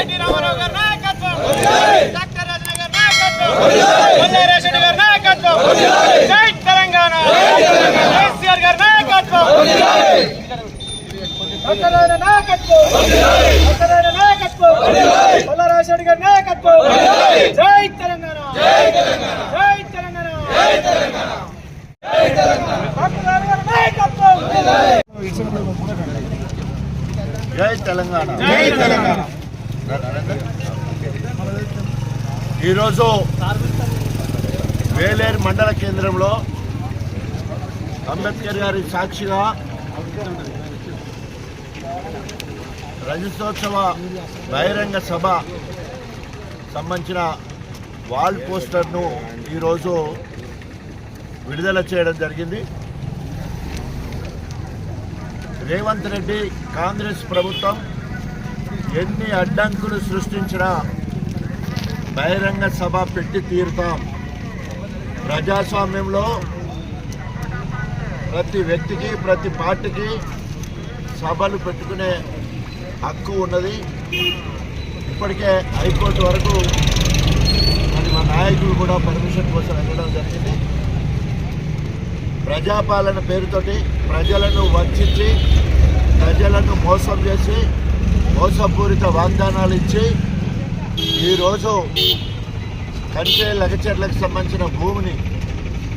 NT Ramarao గారి నాయకత్వం. Doctor Rajanna గారి నాయకత్వం. మల్లారెడ్డి గారి నాయకత్వం. జై తెలంగాణ. కేసీఆర్ గారి నాయకత్వం. నాయకత్వం. జై తెలంగాణ. జై తెలంగాణ. జై తెలంగాణ. జై తెలంగాణ. నాయకత్వం. జై తెలంగాణ. జై తెలంగాణ. ఈరోజు వేలేరు మండల కేంద్రంలో అంబేద్కర్ గారి సాక్షిగా రజతోత్సవ బహిరంగ సభ సంబంధించిన వాల్ పోస్టర్ను ఈరోజు విడుదల చేయడం జరిగింది. రేవంత్ రెడ్డి కాంగ్రెస్ ప్రభుత్వం ఎన్ని అడ్డంకులు సృష్టించినా బహిరంగ సభ పెట్టి తీరుతాం. ప్రజాస్వామ్యంలో ప్రతి వ్యక్తికి ప్రతి పార్టీకి సభలు పెట్టుకునే హక్కు ఉన్నది. ఇప్పటికే హైకోర్టు వరకు మరి మా నాయకులు కూడా పర్మిషన్ కోసం వెళ్ళడం జరిగింది. ప్రజాపాలన పేరుతోటి ప్రజలను వంచి ప్రజలను మోసం చేసి మోసపూరిత వాగ్దానాలు ఇచ్చి ఈరోజు కంటే లగచర్లకు సంబంధించిన భూమిని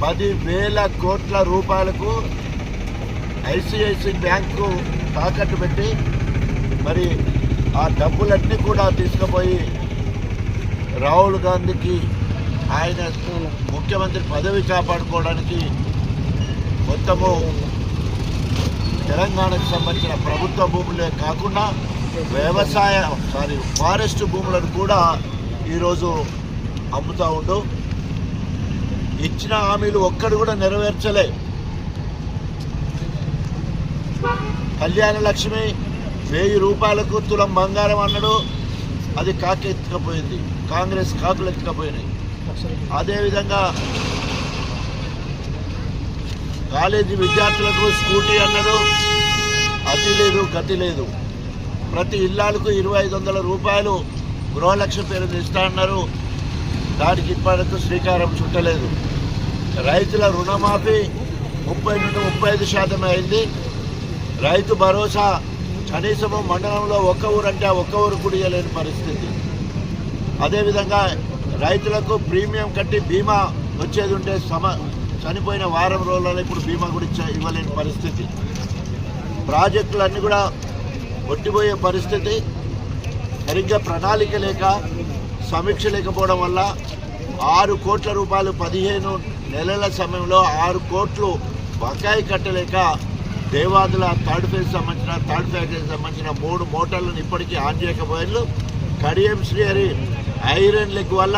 పది వేల కోట్ల రూపాయలకు ఐసిఐసి బ్యాంకు తాకట్టు పెట్టి మరి ఆ డబ్బులన్నీ కూడా తీసుకుపోయి రాహుల్ గాంధీకి ఆయన ముఖ్యమంత్రి పదవి కాపాడుకోవడానికి మొత్తము తెలంగాణకు సంబంధించిన ప్రభుత్వ భూములే కాకుండా వ్యవసాయ సారీ ఫారెస్ట్ భూములను కూడా ఈరోజు అమ్ముతూ ఉండు. ఇచ్చిన హామీలు ఒక్కడు కూడా నెరవేర్చలే. కళ్యాణ లక్ష్మి వెయ్యి రూపాయలకు తులం బంగారం అన్నాడు. అది కాకి ఎత్తుకపోయింది. కాంగ్రెస్ కాకులు ఎత్తుకపోయినాయి. అదేవిధంగా కాలేజీ విద్యార్థులకు స్కూటీ అన్నాడు. అతి లేదు గతి లేదు. ప్రతి ఇల్లాలకు ఇరవై ఐదు వందల రూపాయలు గృహలక్ష్యం పేరు ఇస్తా అన్నారు. దానికి ఇప్పటికీ శ్రీకారం చుట్టలేదు. రైతుల రుణమాఫీ ముప్పై నుండి ముప్పై ఐదు శాతం అయింది. రైతు భరోసా కనీసము మండలంలో ఒక్క ఊరంటే ఒక్క ఊరు కుడియలేని ఇవ్వలేని పరిస్థితి. అదేవిధంగా రైతులకు ప్రీమియం కట్టి బీమా వచ్చేది ఉంటే సమ చనిపోయిన వారం రోజులలో ఇప్పుడు బీమా కూడా ఇవ్వలేని పరిస్థితి. ప్రాజెక్టులన్నీ కూడా ఒట్టిపోయే పరిస్థితి సరిగ్గా ప్రణాళిక లేక సమీక్ష లేకపోవడం వల్ల ఆరు కోట్ల రూపాయలు పదిహేను నెలల సమయంలో ఆరు కోట్లు బకాయి కట్టలేక దేవాదుల థర్డ్ ఫేజ్ సంబంధించిన థర్డ్ ప్యాకేజ్ సంబంధించిన మూడు మోటార్లను ఇప్పటికీ ఆన్ చేయకపోయారు కడియం శ్రీహరి ఐరన్ లెగ్ వల్ల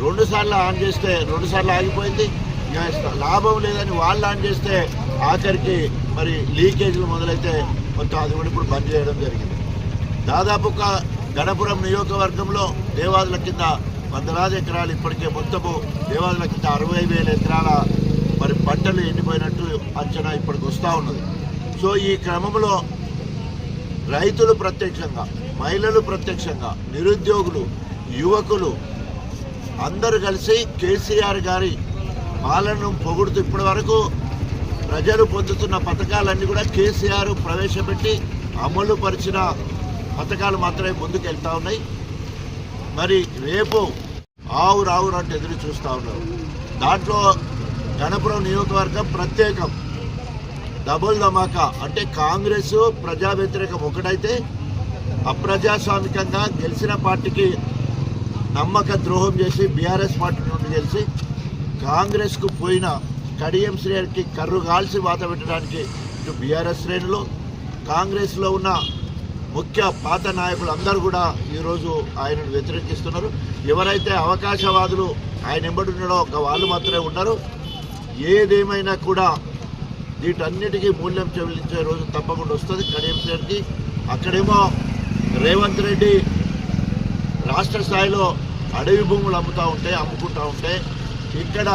రెండుసార్లు ఆన్ చేస్తే రెండుసార్లు ఆగిపోయింది. లాభం లేదని వాళ్ళు ఆన్ చేస్తే ఆఖరికి మరి లీకేజీలు మొదలైతే మొత్తం అది కూడా ఇప్పుడు బంద్ చేయడం జరిగింది. దాదాపు ఒక గణపురం నియోజకవర్గంలో దేవాదుల కింద వందలాది ఎకరాలు ఇప్పటికే మొత్తము దేవాదుల కింద అరవై వేల ఎకరాల మరి పంటలు ఎండిపోయినట్టు అంచనా ఇప్పటికి వస్తూ ఉన్నది. సో ఈ క్రమంలో రైతులు ప్రత్యక్షంగా మహిళలు ప్రత్యక్షంగా నిరుద్యోగులు యువకులు అందరూ కలిసి కేసీఆర్ గారి పాలనను పొగుడుతూ ఇప్పటి వరకు ప్రజలు పొందుతున్న పథకాలన్నీ కూడా కేసీఆర్ ప్రవేశపెట్టి అమలు పరిచిన పథకాలు మాత్రమే ముందుకు వెళ్తా ఉన్నాయి. మరి రేపు ఆవు రావు అంటే ఎదురు చూస్తూ ఉన్నారు. దాంట్లో గణపురం నియోజకవర్గం ప్రత్యేకం. డబుల్ ధమాకా అంటే కాంగ్రెస్ ప్రజా వ్యతిరేకం ఒకటైతే అప్రజాస్వామికంగా గెలిచిన పార్టీకి నమ్మక ద్రోహం చేసి బీఆర్ఎస్ పార్టీ నుండి గెలిచి కాంగ్రెస్కు పోయిన కడియం శ్రేణికి కర్రు కాల్చి వాత పెట్టడానికి ఇటు బీఆర్ఎస్ శ్రేణులు కాంగ్రెస్లో ఉన్న ముఖ్య పాత నాయకులు అందరూ కూడా ఈరోజు ఆయనను వ్యతిరేకిస్తున్నారు. ఎవరైతే అవకాశవాదులు ఆయన ఎంబడున్నాడో ఒక వాళ్ళు మాత్రమే ఉన్నారు ఏదేమైనా కూడా వీటన్నిటికీ మూల్యం చెల్లించే రోజు తప్పకుండా వస్తుంది కడియం శ్రేణికి. అక్కడేమో రేవంత్ రెడ్డి రాష్ట్ర స్థాయిలో అడవి భూములు అమ్ముతూ ఉంటే అమ్ముకుంటూ ఉంటే ఇక్కడ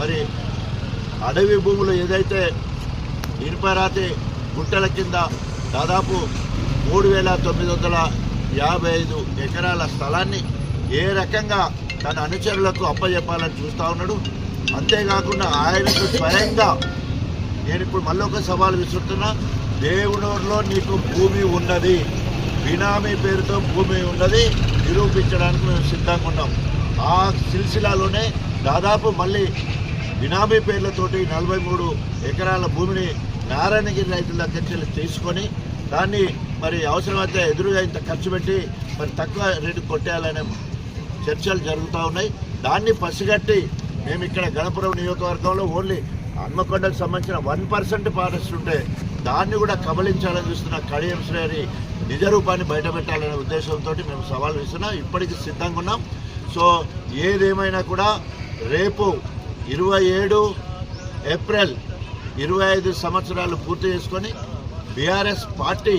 మరి అడవి భూములు ఏదైతే ఇనుపరాతి గుట్టల కింద దాదాపు మూడు వేల తొమ్మిది వందల యాభై ఐదు ఎకరాల స్థలాన్ని ఏ రకంగా తన అనుచరులకు అప్పజెప్పాలని చూస్తూ ఉన్నాడు. అంతేకాకుండా ఆయనకు స్వయంగా నేను ఇప్పుడు మళ్ళొక సవాలు సవాల్ విసురుతున్నా. దేవుడూరులో నీకు భూమి ఉన్నది. బినామీ పేరుతో భూమి ఉన్నది. నిరూపించడానికి మేము సిద్ధంగా ఉన్నాం. ఆ సిల్సిలాలోనే దాదాపు మళ్ళీ బినామీ పేర్లతోటి నలభై మూడు ఎకరాల భూమిని నారాయణగిరి రైతుల దగ్గర నుంచి తీసుకొని దాన్ని మరి అవసరమైతే ఎదురుగా ఇంత ఖర్చు పెట్టి మరి తక్కువ రేటు కొట్టేయాలనే చర్చలు జరుగుతూ ఉన్నాయి. దాన్ని పసిగట్టి మేము ఇక్కడ గణపురం నియోజకవర్గంలో ఓన్లీ హన్మకొండకు సంబంధించిన వన్ పర్సెంట్ ఫారెస్ట్ ఉంటే దాన్ని కూడా కబలించాలని చూస్తున్న కడియం శ్రేణి నిజ రూపాన్ని బయటపెట్టాలనే ఉద్దేశంతో మేము సవాల్ ఇస్తున్నాం ఇప్పటికి సిద్ధంగా ఉన్నాం. సో ఏదేమైనా కూడా రేపు ఇరవై ఏడు ఏప్రిల్ ఇరవై ఐదు సంవత్సరాలు పూర్తి చేసుకొని బీఆర్ఎస్ పార్టీ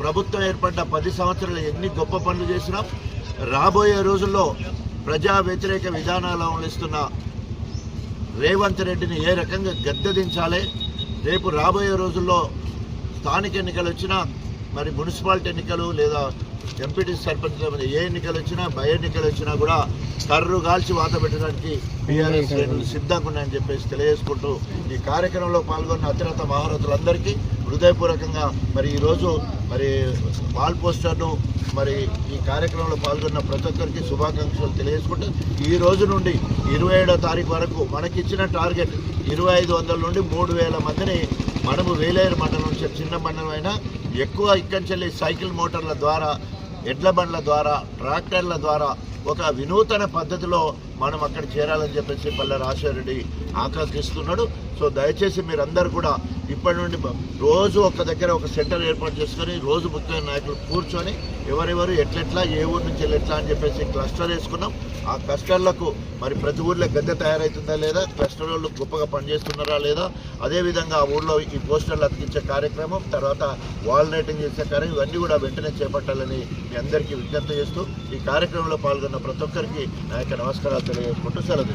ప్రభుత్వం ఏర్పడ్డ పది సంవత్సరాలు ఎన్ని గొప్ప పనులు చేసినాం రాబోయే రోజుల్లో ప్రజా వ్యతిరేక విధానాలు అమలుస్తున్న రేవంత్ రెడ్డిని ఏ రకంగా గద్దెదించాలి? రేపు రాబోయే రోజుల్లో స్థానిక ఎన్నికలు వచ్చినా మరి మున్సిపాలిటీ ఎన్నికలు లేదా ఎంపీటీ సర్పంచ్ ఏ ఎన్నికలు వచ్చినా బై ఎన్నికలు వచ్చినా కూడా కర్రు కాల్చి వాత పెట్టడానికి బీఆర్ఎస్ శ్రేణులు సిద్ధంగా ఉన్నాయని చెప్పేసి తెలియజేసుకుంటూ ఈ కార్యక్రమంలో పాల్గొన్న అత్యున్నత మహారథులందరికీ హృదయపూర్వకంగా మరి ఈరోజు మరి వాల్ పోస్టర్ను మరి ఈ కార్యక్రమంలో పాల్గొన్న ప్రతి ఒక్కరికి శుభాకాంక్షలు తెలియజేసుకుంటూ ఈ రోజు నుండి ఇరవై ఏడో తారీఖు వరకు మనకిచ్చిన టార్గెట్ ఇరవై ఐదు వందల నుండి మూడు వేల మందిని మనము వేలేరు మండలం చిన్న మండలం అయినా ఎక్కువ ఇక్కడి నుంచి సైకిల్ మోటార్ల ద్వారా ఎడ్ల బండ్ల ద్వారా ట్రాక్టర్ల ద్వారా ఒక వినూతన పద్ధతిలో మనం అక్కడ చేరాలని చెప్పేసి పల్లె రాజశేఖరరెడ్డి ఆకాంక్షిస్తున్నాడు. సో దయచేసి మీరందరూ కూడా ఇప్పటి నుండి రోజు ఒక దగ్గర ఒక సెంటర్ ఏర్పాటు చేసుకొని రోజు ముఖ్యమైన నాయకులు కూర్చొని ఎవరెవరు ఎట్లెట్లా ఏ ఊరు నుంచి ఎట్లా అని చెప్పేసి క్లస్టర్ వేసుకున్నాం. ఆ క్లస్టర్లకు మరి ప్రతి ఊర్లో గద్దె తయారవుతుందా లేదా క్లస్టర్ వాళ్ళు గొప్పగా పనిచేస్తున్నారా లేదా అదేవిధంగా ఆ ఊర్లో ఈ పోస్టర్లు అతికించే కార్యక్రమం తర్వాత వాల్ రైటింగ్ చేసే కార్యం ఇవన్నీ కూడా వెంటనే చేపట్టాలని మీ అందరికీ విజ్ఞప్తి చేస్తూ ఈ కార్యక్రమంలో పాల్గొన్న ప్రతి ఒక్కరికి నా యొక్క నమస్కారాలు తెలియజేసుకుంటూ సెలవు